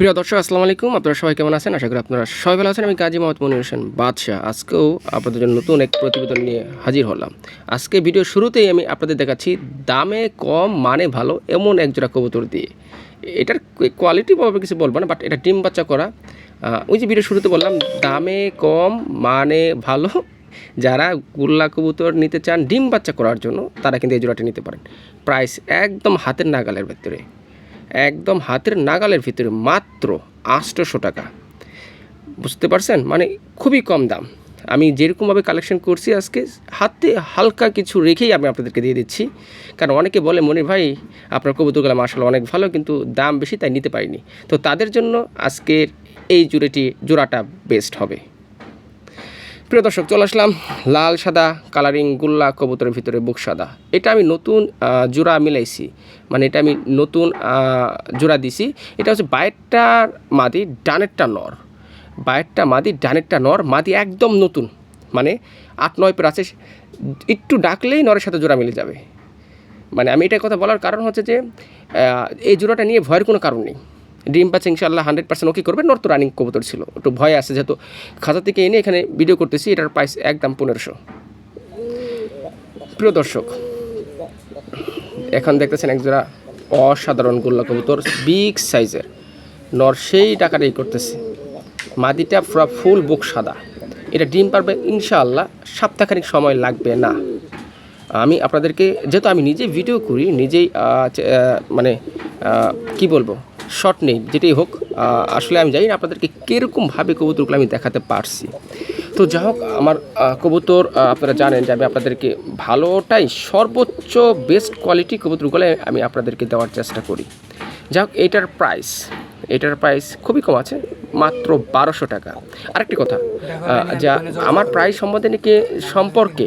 প্রিয় দর্শক, আসসালামু আলাইকুম। আপনারা সবাই কেমন আছেন? আশা করি আপনারা সবাই ভালো আছেন। আমি কাজী মোহাম্মদ মনির হোসেন বাদশাহ। আজকেও আপনাদের জন্য নতুন এক প্রতিবেদন নিয়ে হাজির হলাম। আজকে ভিডিও শুরুতেই আমি আপনাদের দেখাচ্ছি, দামে কম মানে ভালো, এমন এক জোড়া কবুতর দিয়ে। এটার কোয়ালিটি বলব, কিছু বলব না বাট এটা ডিম বাচ্চা করা। ওই যে ভিডিও শুরুতে বললাম, দামে কম মানে ভালো। যারা গুল্লা কবুতর নিতে চান, ডিম বাচ্চা করার জন্য, তারা কিন্তু এই জোড়াটি নিতে পারেন। প্রাইস একদম হাতের নাগালের ভেতরে। একদম হাতের নাগালের ভিতরে মাত্র আটশোশো টাকা। বুঝতে পারছেন? মানে খুবই কম দাম। আমি যেরকমভাবে কালেকশন করছি আজকে, হাতে হালকা কিছু রেখেই আমি আপনাদেরকে দিয়ে দিচ্ছি। কারণ অনেকে বলে, মনির ভাই, আপনার কবুতরগুলো মার্শাল অনেক ভালো, কিন্তু দাম বেশি তাই নিতে পারিনি। তো তাদের জন্য আজকের এই জোড়াটি, জোড়াটা বেস্ট হবে। প্রিয় দর্শক, চলে আসলাম লাল, সাদা কালারিং গুল্লা কবুতরের ভিতরে, বুক সাদা। এটা আমি নতুন জোড়া মিলাইছি। মানে এটা আমি নতুন জোড়া দিছি। এটা হচ্ছে বাইরটার মাদি, ডানেরটা নর। বাইরটা মাদি, ডানেরটা নর, মাদি একদম নতুন। মানে আট, নয় পের আছে, একটু ডাকলেই নরের সাথে জোড়া মিলে যাবে। মানে আমি এটা কথা বলার কারণ হচ্ছে যে এই জোড়াটা নিয়ে ভয়ের কোনো কারণ নেই। ডিম পাচ্ছে ইনশাল্লাহ হান্ড্রেড পার্সেন্ট ওকে করবে। নর তো রানিং কবুতর ছিল। একটু ভয় আছে যেহেতু। খাতা থেকে এনে এখানে ভিডিও করতেছি, এটার প্রাইস একদম পনেরোশো। প্রিয় দর্শক, এখন দেখতেছেন এক জোড়া অসাধারণ গোল্লা কবুতর বিগ সাইজের নর সেই টাকাটাই করতেছে। মাদিটা পুরো ফুল বুক সাদা। এটা ডিম পারবে ইনশাআল্লাহ, সপ্তাহখানিক সময় লাগবে না। আমি আপনাদেরকে, যেহেতু আমি নিজে ভিডিও করি, নিজেই মানে কি বলব? শর্ট নেই, যেটাই হোক আসলে আমি জানি না আপনাদেরকে কীরকমভাবে কবুতরগুলো আমি দেখাতে পারছি। তো যা হোক, আমার কবুতর আপনারা জানেন যে আমি আপনাদেরকে ভালোটাই সর্বোচ্চ বেস্ট কোয়ালিটি কবুতরগুলো আমি আপনাদেরকে দেওয়ার চেষ্টা করি। যা হোক, এটার প্রাইস এটার প্রাইস খুবই কম আছে, মাত্র বারোশো টাকা। আরেকটি কথা যা আমার প্রাইস সম্বন্ধে নাকি সম্পর্কে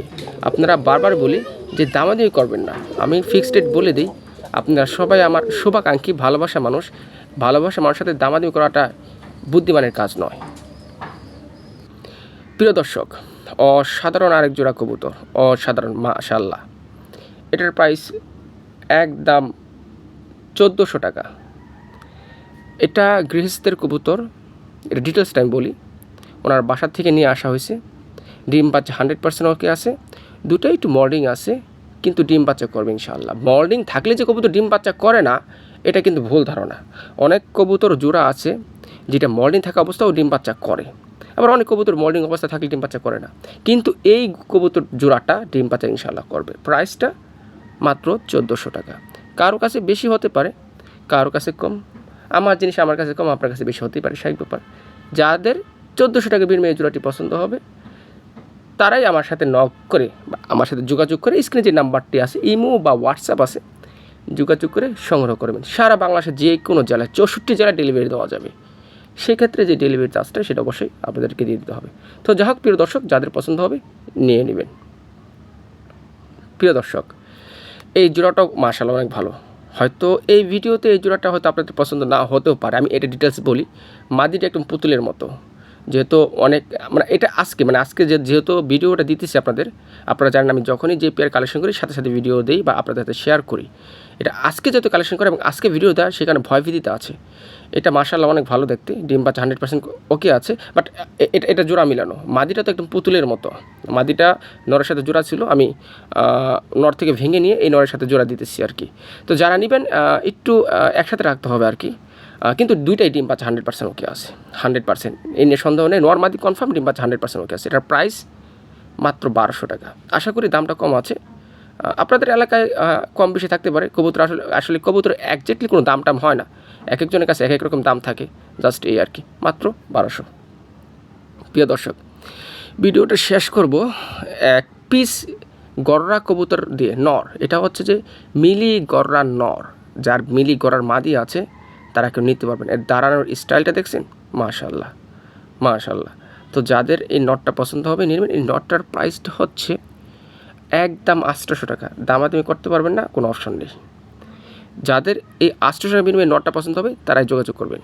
আপনারা বারবার বলি যে দামাদামি করবেন না। আমি ফিক্সড রেট বলে দিই আপনারা সবাই আমার শুভাকাঙ্ক্ষী, ভালোবাসা মানুষ। ভালোবাসা মানুষের সাথে দামাদামি করাটা বুদ্ধিমানের কাজ নয়। প্রিয় দর্শক, অসাধারণ আরেক জোড়া কবুতর, অসাধারণ মাশাল্লাহ এটার প্রাইস একদম চোদ্দোশো টাকা। এটা গৃহস্থের কবুতর, এটা ডিটেলসটা আমি বলি। ওনার বাসার থেকে নিয়ে আসা হয়েছে। ডিম বাচ্চা হান্ড্রেড পার্সেন্ট ওকে আছে। দুটোই একটু মর্নিং আছে। কিন্তু ডিম বাচ্চা করবে ইনশাআল্লাহ। মর্নিং থাকলে যে কবুতর ডিম বাচ্চা করে না, এটা কিন্তু ভুল ধারণা। অনেক কবুতর জোড়া আছে, যেটা মর্নিং থাকা অবস্থাও ডিম বাচ্চা করে। আবার অনেক কবুতর মর্নিং অবস্থা থাকলে ডিম বাচ্চা করে না। কিন্তু এই কবুতর জোড়াটা ডিম বাচ্চা ইনশাআল্লাহ করবে। প্রাইসটা মাত্র চোদ্দোশো টাকা। কারও কাছে বেশি হতে পারে, কারও কাছে কম। আমার জিনিস আমার কাছে কম, আপনার কাছে বেশি হতেই পারে স্বাভাবিক ব্যাপার। যাদের চোদ্দোশো টাকা বিনিময়ে জোড়াটি পছন্দ হবে তারাই আমার সাথে নক করে আমার সাথে যোগাযোগ করে স্ক্রিনে যে নাম্বারটি আছে, ইমো বা হোয়াটসঅ্যাপ আছে, যোগাযোগ করে সংগ্রহ করবেন সারা বাংলাদেশের যে কোনো জেলায় চৌষট্টি জেলায় ডেলিভারি দেওয়া যাবে। সেক্ষেত্রে যে ডেলিভারি চার্জটা সেটা অবশ্যই আপনাদেরকে দিয়ে দিতে হবে। তো যাই হোক, প্রিয় দর্শক, যাদের পছন্দ হবে নিয়ে নেবেন। প্রিয় দর্শক, এই জোড়াটাও মার্শাল অনেক ভালো। হয়তো এই ভিডিওতে এই জোড়াটা হয়তো আপনাদের পছন্দ না হতেও পারে। আমি এটা ডিটেলস বলি। মাদিটা একদম পুতুলের মতো। যেহেতু অনেক মানে এটা আজকে মানে আজকে যে, যেহেতু ভিডিওটা দিতেছি আপনাদের, আপনারা জানেন আমি যখনই যে পেয়ার কালেকশন করি, সাথে সাথে ভিডিও দিই বা আপনাদের সাথে শেয়ার করি। এটা আজকে যেহেতু কালেকশন করে এবং আজকে ভিডিও দেয় সেখানে ভয় ভীতিতে আছে। এটা মার্শাল্লাহ অনেক ভালো দেখতে, ডিম বাচ্চা হান্ড্রেড পার্সেন্ট ওকে আছে বাট এটা এটা জোড়া মিলানো। মাদিটা তো একদম পুতুলের মতো। মাদিটা নরের সাথে জোড়া ছিল, আমি নর থেকে ভেঙে নিয়ে এই নরের সাথে জোড়া দিতেছি আর কি। তো যারা নেবেন একটু একসাথে রাখতে হবে আর কি। কিন্তু দুইটাই ডিম বাচ্চা হান্ড্রেড পার্সেন্ট ওকে আছে হান্ড্রেড পার্সেন্ট এই নিয়ে সন্দেহ নেই নর মাদি কনফার্ম ডিম বাচ্চা হান্ড্রেড পার্সেন্ট ওকে আছে। এটার প্রাইস মাত্র বারোশো টাকা। আশা করি দামটা কম আছে। আপনাদের এলাকায় কম বেশি থাকতে পারে। কবুতর আসলে আসলে কবুতর একজ্যাক্টলি কোনো দাম টাম হয় না। এক একজনের কাছে এক এক রকম দাম থাকে। জাস্ট এই আর কি। মাত্র বারোশো। প্রিয় দর্শক, ভিডিওটা শেষ করব। এক পিস গররা কবুতর দিয়ে, নর। এটা হচ্ছে যে মিলি গররা নর, যার মিলি গড়ার মাদি আছে। তারা কেউ নিতে পারবেন এর দাঁড়ানোর স্টাইলটা দেখছেন? মাশাল্লাহ মাশাল্লাহ তো যাদের এই নটটা পছন্দ হবে নির্মাণ এই নটটার প্রাইসটা হচ্ছে একদম আটশোশো টাকা। দামাদামি করতে পারবেন না, কোনো অপশন নেই। যাদের এই আটশোশো টাকা বিনিময়ে নটটা পছন্দ হবে, তারাই যোগাযোগ করবেন।